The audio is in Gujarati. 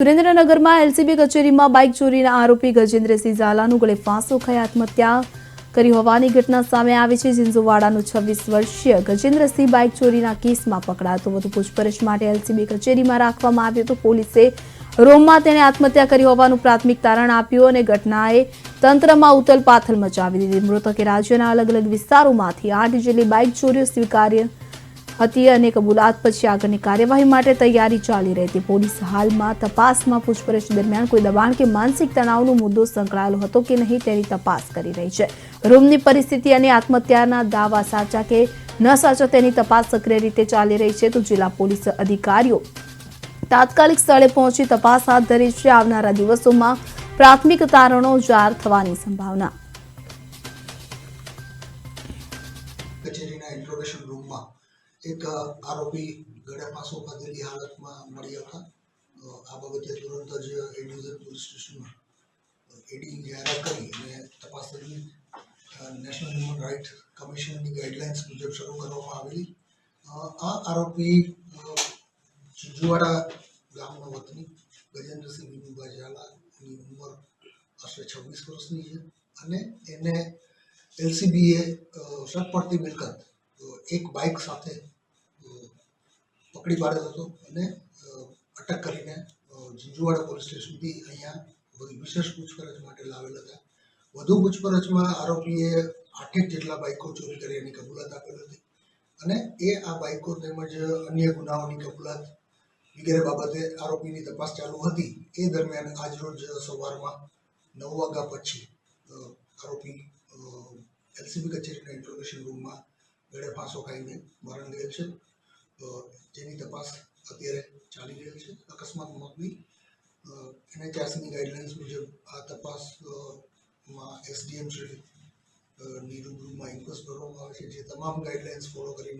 સુરેન્દ્રનગરમાં એલસીબી કચેરીમાં બાઇક ચોરીના આરોપી ગજેન્દ્રસિંહ ઝાલાનું ગળે ફાંસો ખાઈ આત્મહત્યા કરી હોવાની ઘટના સામે આવી છે જીંઝુવાડાનું છવ્વીસ વર્ષીય ગજેન્દ્રસિંહ બાઇક ચોરીના કેસમાં પકડાતો વધુ પૂછપરછ માટે એલસીબી કચેરીમાં રાખવામાં આવ્યો તો પોલીસે રોમમાં તેણે આત્મહત્યા કરી હોવાનું પ્રાથમિક તારણ આપ્યું અને ઘટનાએ તંત્રમાં ઉથલપાથલ મચાવી દીધી. મૃતકે રાજ્યના અલગ અલગ વિસ્તારોમાંથી આઠ જેટલી બાઇક ચોરીઓ સ્વીકાર્ય હતી અને કબૂલાત પછી આગળની કાર્યવાહી માટે તૈયારી ચાલી રહી હતી. પોલીસ હાલમાં તપાસમાં પૂછપરછ દરમિયાન કોઈ દબાણ કે માનસિક તણાવનો મુદ્દો સંકળાયેલો હતો કે નહીં તેની તપાસ કરી રહી છે. રૂમની પરિસ્થિતિ અને આત્મહત્યાના દાવા સાચા કે ન સાચા તેની તપાસ સક્રિય રીતે ચાલી રહી છે તો જિલ્લા પોલીસ અધિકારીઓ તાત્કાલિક સ્થળે પહોંચી તપાસ હાથ ધરી છે. આવનારા દિવસોમાં પ્રાથમિક તારણો જાહેર થવાની સંભાવના. કચેરીના ઇન્ટ્રોગેશન રૂમમાં એક આરોપી ગળે પાસો ખાધેલી હાલતમાં મળી હતા. આ બાબતે તુરંત જ એડિવિઝન પોલીસ સ્ટેશનમાં એડી જાહેરાત કરી અને તપાસ દરમિયાન નેશનલ હ્યુમન રાઇટ કમિશનની ગાઈડલાઇન્સ મુજબ શરૂ કરવામાં આવેલી. આ આરોપી જુવાડા ગામનો વતની ગજેન્દ્રસિંહ વિનુભાઈ ઝાલાની ઉંમર આશરે છવ્વીસ વર્ષની છે અને એને એલસીબીએ શક પડતી મિલકત એક બાઇક સાથે પકડી પાડ્યો હતો અને અટક કરીને ઝીંઝુવાડા પોલીસ સ્ટેશનથી અહીંયા વધી વિશેષ પૂછપરછ માટે લાવેલ હતા. વધુ પૂછપરછમાં આરોપીએ આઠેક જેટલા બાઇકો ચોરી કરી એની કબૂલાત આપેલી હતી અને એ આ બાઇકો તેમજ અન્ય ગુનાઓની કબૂલાત વગેરે બાબતે આરોપીની તપાસ ચાલુ હતી. એ દરમિયાન આજરોજ સવારમાં નવ વાગ્યા પછી આરોપી એલસીબી કચેરીના ઇન્ફોર્મેશન રૂમમાં ગળે ફાંસો ખાઈને મરણ ગયેલ છે. જેની તપાસ અત્યારે ચાલી રહેલ છે. અકસ્માત મોતની. એનએચઆરસીની ગાઈડલાઇન્સ મુજબ આ તપાસ અ, માં એસડીએમ શ્રી ની રૂબરૂમાં ઇન્ક્વેસ્ટ કરવામાં આવે છે. જે તમામ ગાઈડલાઇન્સ ફોલો કરીને